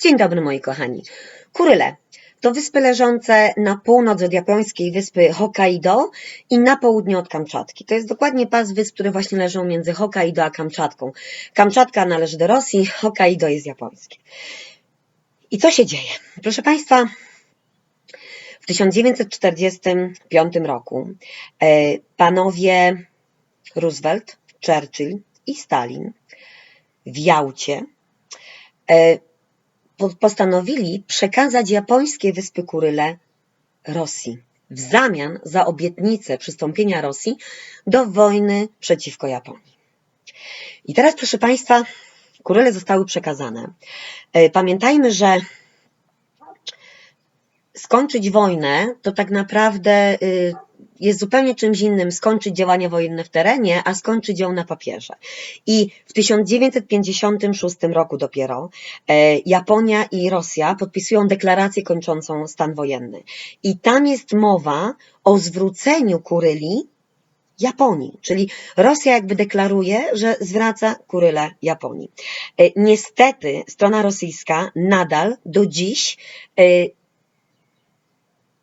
Dzień dobry moi kochani. Kuryle to wyspy leżące na północ od japońskiej wyspy Hokkaido i na południe od Kamczatki. To jest dokładnie pas wysp, które właśnie leżą między Hokkaido a Kamczatką. Kamczatka należy do Rosji, Hokkaido jest japońskie. I co się dzieje? Proszę Państwa, w 1945 roku e, panowie Roosevelt, Churchill i Stalin w Jałcie e, postanowili przekazać japońskie wyspy Kuryle Rosji w zamian za obietnicę przystąpienia Rosji do wojny przeciwko Japonii. I teraz, proszę Państwa, Kuryle zostały przekazane. E, Pamiętajmy, że skończyć wojnę to tak naprawdę y, jest zupełnie czymś innym skończyć działania wojenne w terenie, a skończyć ją na papierze. I w 1956 roku dopiero e, Japonia i Rosja podpisują deklarację kończącą stan wojenny. I tam jest mowa o zwróceniu Kuryli Japonii, czyli Rosja jakby deklaruje, że zwraca Kurylę Japonii. E, Niestety strona rosyjska nadal do dziś e,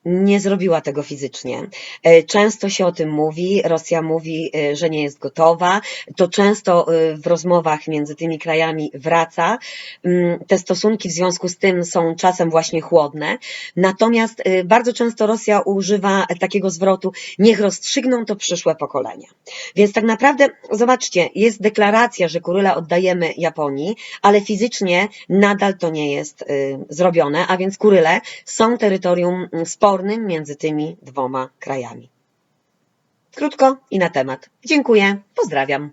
nie zrobiła tego fizycznie. E, Często się o tym mówi, Rosja mówi, e, że nie jest gotowa. To często e, w rozmowach między tymi krajami wraca. Mm, Te stosunki w związku z tym są czasem właśnie chłodne. Natomiast bardzo często Rosja używa takiego zwrotu, niech rozstrzygną to przyszłe pokolenia. Więc tak naprawdę, zobaczcie, jest deklaracja, że Kuryle oddajemy Japonii, ale fizycznie nadal to nie jest zrobione, a więc Kuryle są terytorium mm, spornym między tymi dwoma krajami. Krótko i na temat. Dziękuję, pozdrawiam.